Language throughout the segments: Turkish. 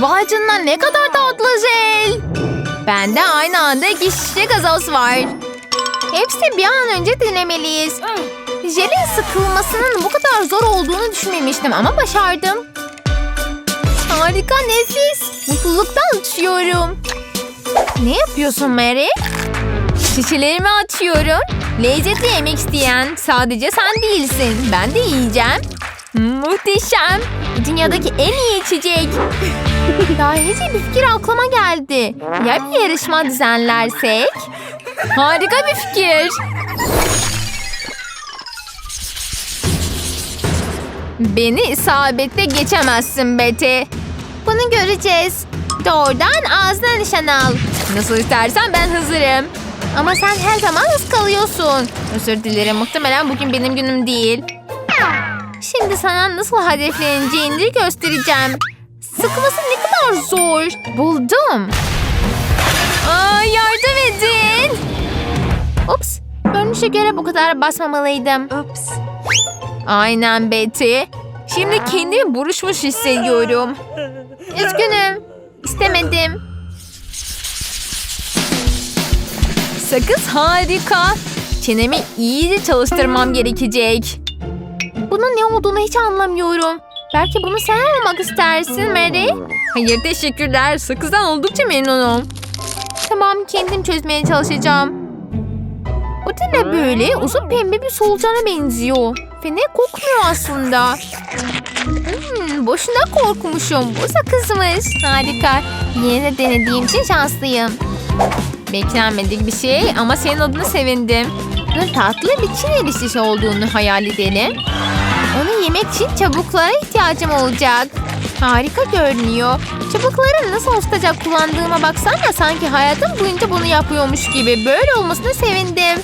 Vay canına ne kadar tatlı jel. Bende aynı anda iki şişe gazoz var. Hepsi bir an önce denemeliyiz. Jelin sıkılmasının bu kadar zor olduğunu düşünmemiştim ama başardım. Harika nefis. Mutluluktan uçuyorum. Ne yapıyorsun Mary? Şişelerimi açıyorum. Lezzetli yemek isteyen sadece sen değilsin. Ben de yiyeceğim. Muhteşem. Dünyadaki en iyi içecek. Dahice bir fikir aklıma geldi. Ya bir yarışma düzenlersek? Harika bir fikir. Beni isabetle geçemezsin Betty. Bunu göreceğiz. Doğrudan ağzına nişan al. Nasıl istersen ben hazırım. Ama sen her zaman ıskalıyorsun. Özür dilerim muhtemelen bugün benim günüm değil. Şimdi sana nasıl hedefleneceğini göstereceğim. Sıkması ne kadar zor. Buldum. Aa, yardım edin. Ups. Görünüşe göre bu kadar basmamalıydım. Ups. Aynen Betty. Şimdi kendimi buruşmuş hissediyorum. Üzgünüm. İstemedim. Sakız harika. Çenemi iyice çalıştırmam gerekecek. Bunun ne olduğunu hiç anlamıyorum. Belki bunu sen almak istersin Mary. Hayır teşekkürler. Sakızdan oldukça memnunum. Tamam kendim çözmeye çalışacağım. Bu da ne böyle? Uzun pembe bir solucana benziyor. Fena kokmuyor aslında. Hmm, boşuna korkmuşum. Bu sakızmış. Harika. Yine de denediğim için şanslıyım. Beklenmedik bir şey ama senin adına sevindim. Bunun tatlı bir Çin eriştesi olduğunu hayal edelim. Onu yemek için çabuklara ihtiyacım olacak. Harika görünüyor. Çubukları nasıl ustaca kullandığıma baksana sanki hayatım boyunca bunu yapıyormuş gibi. Böyle olmasına sevindim.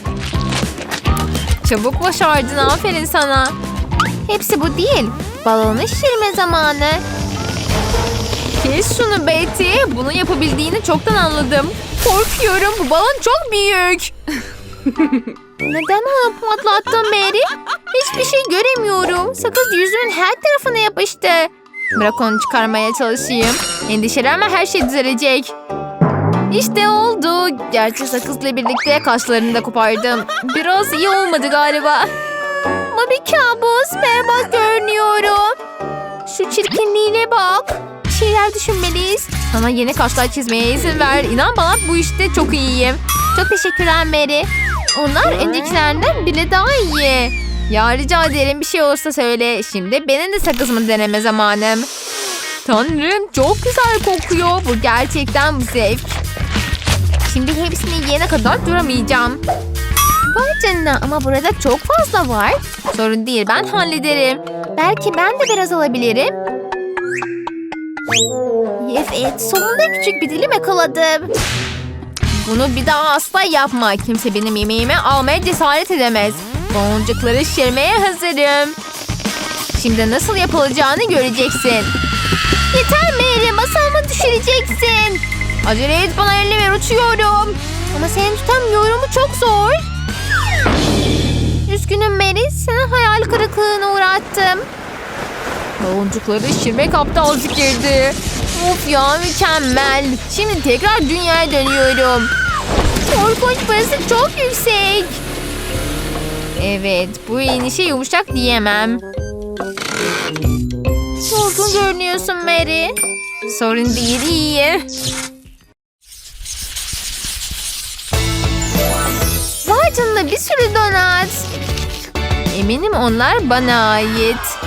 Çabuk başardın aferin sana. Hepsi bu değil. Balonu şişirme zamanı. Kes şunu Betty. Bunu yapabildiğini çoktan anladım. Korkuyorum bu balon çok büyük. Neden onu patlattın Mary? Hiçbir şey göremiyorum. Sakız yüzümün her tarafına yapıştı. Bırak onu çıkarmaya çalışayım. Endişelenme her şey düzelecek. İşte oldu. Gerçi sakızla birlikte kaşlarını da kopardım. Biraz iyi olmadı galiba. Ama bir kabus. Berbat görünüyorum. Şu çirkinliğine bak. Bir şeyler düşünmeliyiz. Sana yeni kaşlar çizmeye izin ver. İnan bana bu işte çok iyiyim. Çok teşekkürler Mary. Onlar öncekilerinden bile daha iyi. Ya rica ederim bir şey olursa söyle. Şimdi benim de sakızımı deneme zamanım. Tanrım çok güzel kokuyor. Bu gerçekten bir zevk. Şimdi hepsini yiyene kadar duramayacağım. Vay canına ama burada çok fazla var. Sorun değil ben hallederim. Belki ben de biraz alabilirim. Evet sonunda küçük bir dilim yakaladım. Bunu bir daha asla yapma. Kimse benim yemeğimi almaya cesaret edemez. Boncukları şişirmeye hazırım. Şimdi nasıl yapılacağını göreceksin. Yeter Mary masamı düşüreceksin. Acele et bana elini ver uçuyorum. Ama seni tutamıyorum bu çok zor. Üzgünüm Mary seni hayal kırıklığına uğrattım. Boncukları şişirmek aptal fikirdi. Of ya mükemmel. Şimdi tekrar dünyaya dönüyorum. Korkunç burası çok yüksek. Evet bu inişe yumuşak diyemem. Yorgun görünüyorsun Mary. Sorun değil iyi. Vay canına bir sürü donat. Eminim onlar bana ait.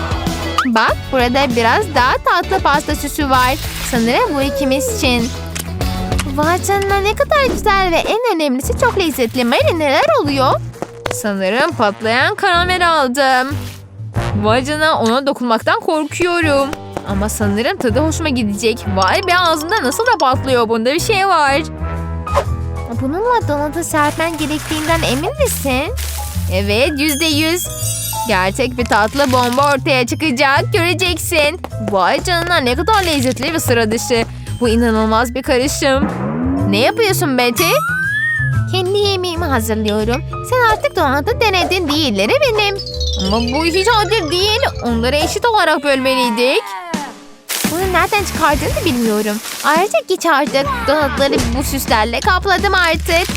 Bak burada biraz daha tatlı pasta süsü var. Sanırım bu ikimiz için. Vay ne kadar güzel ve en önemlisi çok lezzetli. Mary neler oluyor? Sanırım patlayan karamel aldım. Vay ona dokunmaktan korkuyorum. Ama sanırım tadı hoşuma gidecek. Vay be ağzında nasıl da patlıyor. Bunda bir şey var. Bununla donatı serpmen gerektiğinden emin misin? Evet yüzde yüz. Gerçek bir tatlı bomba ortaya çıkacak. Göreceksin. Vay canına ne kadar lezzetli ve sıra dışı. Bu inanılmaz bir karışım. Ne yapıyorsun Betty? Kendi yemeğimi hazırlıyorum. Sen artık donatı denedin. Diğerleri benim. Ama bu hiç adil değil. Onları eşit olarak bölmeliydik. Bunu nereden çıkardığını da bilmiyorum. Ayrıca geç artık. Donatları bu süslerle kapladım artık.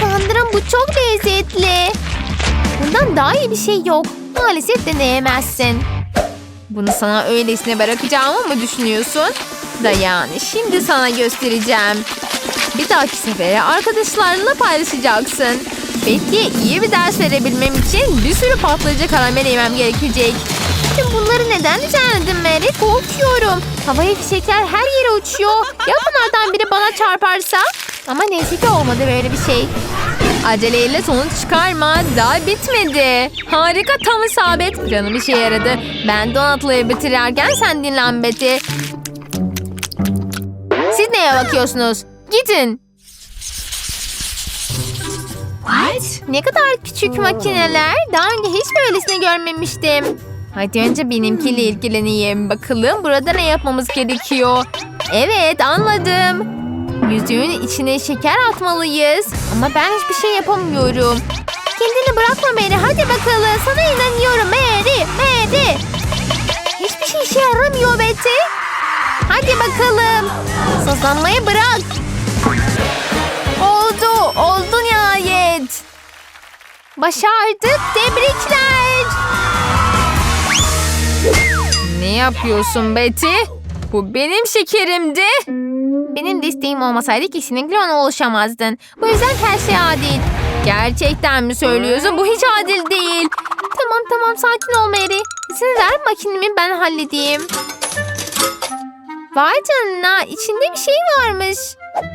Tanrım bu çok lezzetli. Bundan daha iyi bir şey yok. Maalesef deneyemezsin. Bunu sana öylesine bırakacağımı mı düşünüyorsun? Da yani şimdi sana göstereceğim. Bir dahaki sefere arkadaşlarınla paylaşacaksın. Betty'ye iyi bir ders verebilmem için bir sürü patlayıcı karamel yemem gerekecek. Tüm bunları neden düzenledin Mary? Korkuyorum. Havai fişekler her yere uçuyor. Ya bunlardan biri bana çarparsa? Ama neyse ki olmadı böyle bir şey. Aceleyle sonuç çıkarma. Daha bitmedi. Harika tam isabet. Planım işe yaradı. Ben donatlayı bitirerken sen dinlen Betty. Siz neye bakıyorsunuz? Gidin. What? Ne kadar küçük makineler. Daha önce hiç böylesini görmemiştim. Hadi önce benimkiyle ilgileneyim. Bakalım burada ne yapmamız gerekiyor. Evet anladım. Yüzüğün içine şeker atmalıyız. Ama ben hiçbir şey yapamıyorum. Kendini bırakma Mary. Hadi bakalım. Sana inanıyorum Mary. Mary. Hiçbir şey işe yaramıyor Betty. Hadi bakalım. Sızlanmayı bırak. Oldu. Oldu nihayet. Başardık. Tebrikler. Ne yapıyorsun Betty? Bu benim şekerimdi. Benim de isteğim olmasaydı kesinlikle ona ulaşamazdın. Bu yüzden her şey adil. Gerçekten mi söylüyorsun? Bu hiç adil değil. Tamam tamam sakin ol Mary. İzin ver makinemi ben halledeyim. Vay canına içinde bir şey varmış.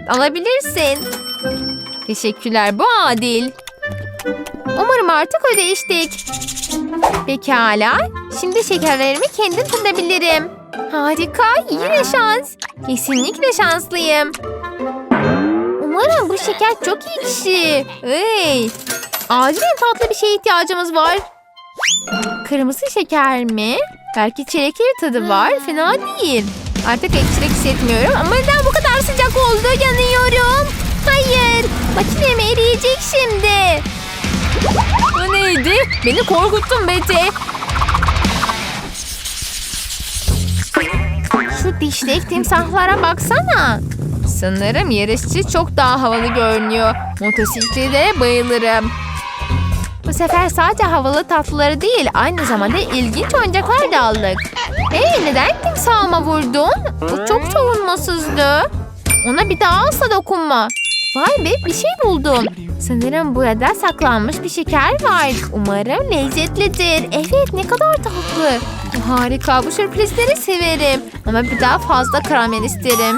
Alabilirsin. Teşekkürler bu adil. Umarım artık ödeştik. Pekala. Şimdi şekerlerimi kendim tadabilirim. Harika. Yine şans. Kesinlikle şanslıyım. Umarım bu şeker çok iyi kişi. Hey. Acilen tatlı bir şeye ihtiyacımız var. Kırmızı şeker mi? Belki çilekli tadı var. Fena değil. Artık ekşilik hissetmiyorum ama neden bu kadar sıcak oldu? Yanıyorum. Hayır. Makinem eriyecek şimdi. Bu neydi? Beni korkuttun Betty. Şu dişlik timsahlara baksana. Sanırım yarışçı çok daha havalı görünüyor. Motosikletlere bayılırım. Bu sefer sadece havalı tatlıları değil, aynı zamanda ilginç oyuncaklar da aldık. Hey neden timsahıma vurdun? Bu çok savunmasızdı. Ona bir daha asla dokunma. Vay be bir şey buldum. Sanırım burada saklanmış bir şeker var. Umarım lezzetlidir. Evet ne kadar tatlı. Harika bu sürprizleri severim. Ama bir daha fazla karamel isterim.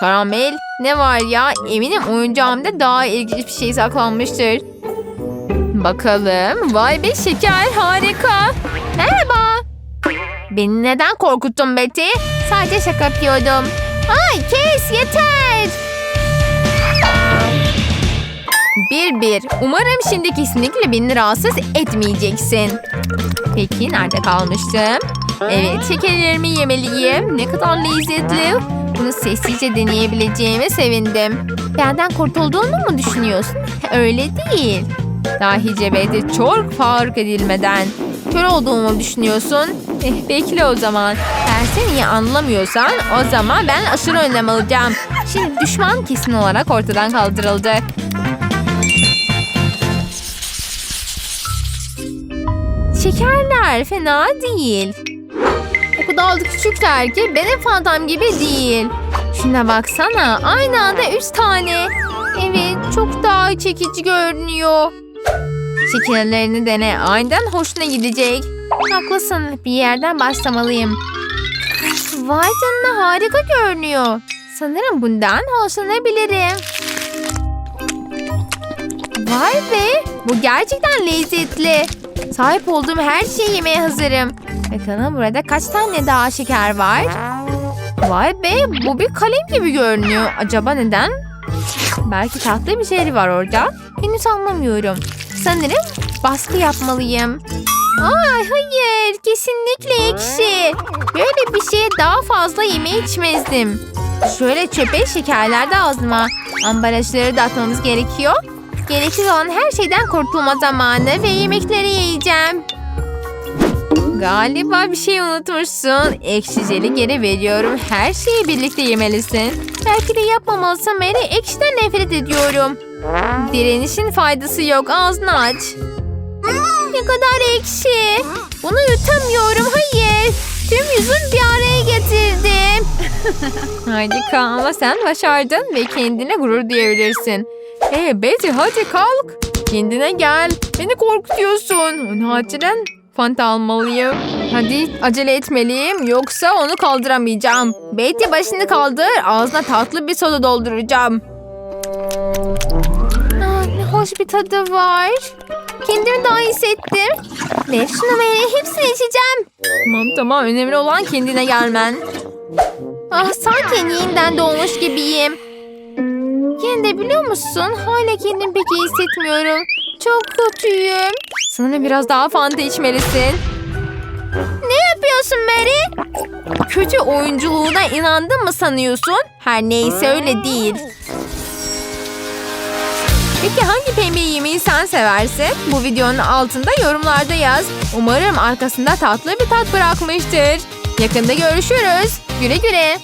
Karamel ne var ya? Eminim oyuncağımda daha ilginç bir şey saklanmıştır. Bakalım. Vay be şeker harika. Merhaba. Beni neden korkuttun Betty? Sadece şaka yapıyordum. Ay kes yeter. Bir bir. Umarım şimdi kesinlikle beni rahatsız etmeyeceksin. Peki nerede kalmıştım? Evet şekerlerimi yemeliyim. Ne kadar lezzetli. Bunu sessizce deneyebileceğime sevindim. Benden kurtulduğunu mu düşünüyorsun? Öyle değil. Dahice Betty çok fark edilmeden. Kör olduğumu düşünüyorsun. Eh, bekle o zaman. Eğer sen iyi anlamıyorsan o zaman ben aşırı önlem alacağım. Şimdi düşman kesin olarak ortadan kaldırıldı. Şekerler fena değil. O kadar da küçükler ki benim fantam gibi değil. Şuna baksana aynı anda üç tane. Evet çok daha çekici görünüyor. Şekerlerini dene aynen hoşuna gidecek. Haklısın bir yerden başlamalıyım. Vay canına harika görünüyor. Sanırım bundan hoşlanabilirim. Vay be bu gerçekten lezzetli. Sahip olduğum her şeyi yemeye hazırım. Bakalım burada kaç tane daha şeker var? Vay be bu bir kalem gibi görünüyor. Acaba neden? Belki tatlı bir şey var orada. Henüz anlamıyorum. Sanırım baskı yapmalıyım. Ay hayır kesinlikle ekşi. Böyle bir şeye daha fazla yeme içmezdim. Şöyle çöpe şekerler de ağzıma. Ambalajları da atmamız gerekiyor. Gereksiz olan her şeyden kurtulma zamanı ve yemekleri yiyeceğim. Galiba bir şey unutmuşsun. Ekşi jeli geri veriyorum. Her şeyi birlikte yemelisin. Belki de yapmamalısın Mary. Ekşiden nefret ediyorum. Direnişin faydası yok. Ağzını aç. Ne kadar ekşi. Bunu yutamıyorum. Hayır. Tüm yüzüm bir araya getirdim. Harika ama sen başardın ve kendine gurur diyebilirsin. Hey Betty hadi kalk. Kendine gel. Beni korkutuyorsun. Acilen Fanta almalıyım. Hadi acele etmeliyim yoksa onu kaldıramayacağım. Betty başını kaldır. Ağzına tatlı bir soda dolduracağım. Ah, ne hoş bir tadı var. Kendimi daha iyi hissettim. Ver şunu Mary. Hepsini içeceğim. Tamam tamam. Önemli olan kendine gelmen. Ah sanki yeniden doğmuş gibiyim. Yine de biliyor musun? Hala kendimi pek iyi hissetmiyorum. Çok kötüyüm. Sanırım biraz daha fanta içmelisin. Ne yapıyorsun Mary? Kötü oyunculuğuna inandın mı sanıyorsun? Her neyse öyle değil. Peki hangi pembe yemeği sen seversin? Bu videonun altında yorumlarda yaz. Umarım arkasında tatlı bir tat bırakmıştır. Yakında görüşürüz. Güle güle.